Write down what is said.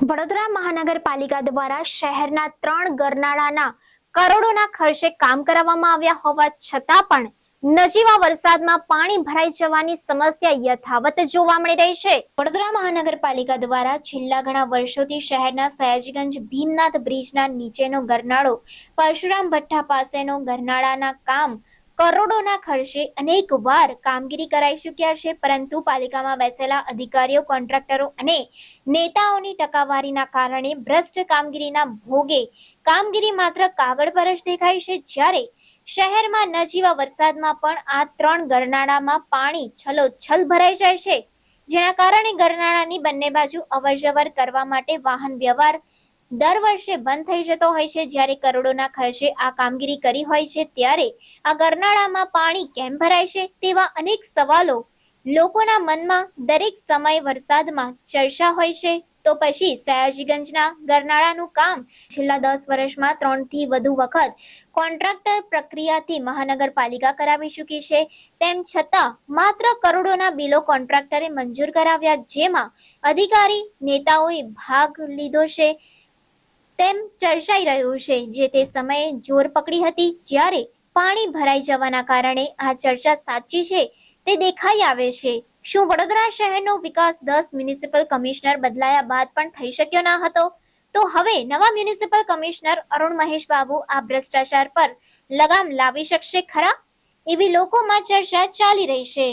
વડોદરા મહાનગરપાલિકા દ્વારા શહેરના ત્રણ ગરનાળાના કરોડોના ખર્ચે કામ કરાવવામાં આવ્યા હોવા છતાં પણ નજીવા વરસાદમાં પાણી ભરાઈ જવાની સમસ્યા યથાવત જોવા મળી રહી છે. વડોદરા મહાનગરપાલિકા દ્વારા છેલ્લા ઘણા વર્ષોથી શહેરના સયાજીગંજ ભીમનાથ બ્રિજના નીચેનો ગરનાળો પરશુરામ ભઠ્ઠા પાસેનો ગરનાળાના કામ કરોડોના ખર્ચે અનેક વાર કામગીરી કરાઈ ચૂક્યા છે, પરંતુ પાલિકામાં બેસેલા અધિકારીઓ, કોન્ટ્રાક્ટરો અને નેતાઓની ટકાવારીના કારણે ભ્રષ્ટ કામગીરીના ભોગે કામગીરી માત્ર કાગળ પર જ દેખાય છે, જ્યારે શહેરમાં નજીવા વરસાદમાં પણ આ ત્રણ ગરનાળામાં પાણી છલોછલ ભરાઈ જાય છે, જેના કારણે ગરનાળાની બંને બાજુ અવરજવર કરવા માટે વાહન વ્યવહાર દર વર્ષે બંધ થઈ જતો હોય છે. જ્યારે કરોડોના ખર્ચે આ કામગીરી કરી હોય છે, ત્યારે આ ગરનાળામાં પાણી કેમ ભરાય છે? તેવા અનેક સવાલો લોકોના મનમાં દરેક સમય વરસાદમાં ચર્ચા હોય છે. તો પછી સયાજીગંજના ગરનાળાનું કામ છેલ્લા દસ વર્ષમાં ત્રણથી વધુ વખત કોન્ટ્રાક્ટર પ્રક્રિયાથી મહાનગરપાલિકા કરાવી ચૂકી છે. તેમ છતાં માત્ર કરોડોના બિલો કોન્ટ્રાક્ટરે મંજૂર કરાવ્યા, જેમાં અધિકારી, નેતાઓએ ભાગ લીધો છે. તેમ ચર્ચાઈ રહ્યું છે જે તે સમયે જોર પકડી હતી જ્યારે પાણી ભરાઈ જવાના કારણે આ ચર્ચા સાચી છે તે દેખાઈ આવે છે. શું વડોદરા શહેરનો વિકાસ દસ મ્યુનિસિપલ કમિશનર બદલાયા બાદ પણ થઈ શક્યો ન હતો? તો હવે નવા મ્યુનિસિપલ કમિશનર અરુણ મહેશ બાબુ આ ભ્રષ્ટાચાર પર લગામ લાવી શકશે ખરા? એવી લોકોમાં ચર્ચા ચાલી રહી છે.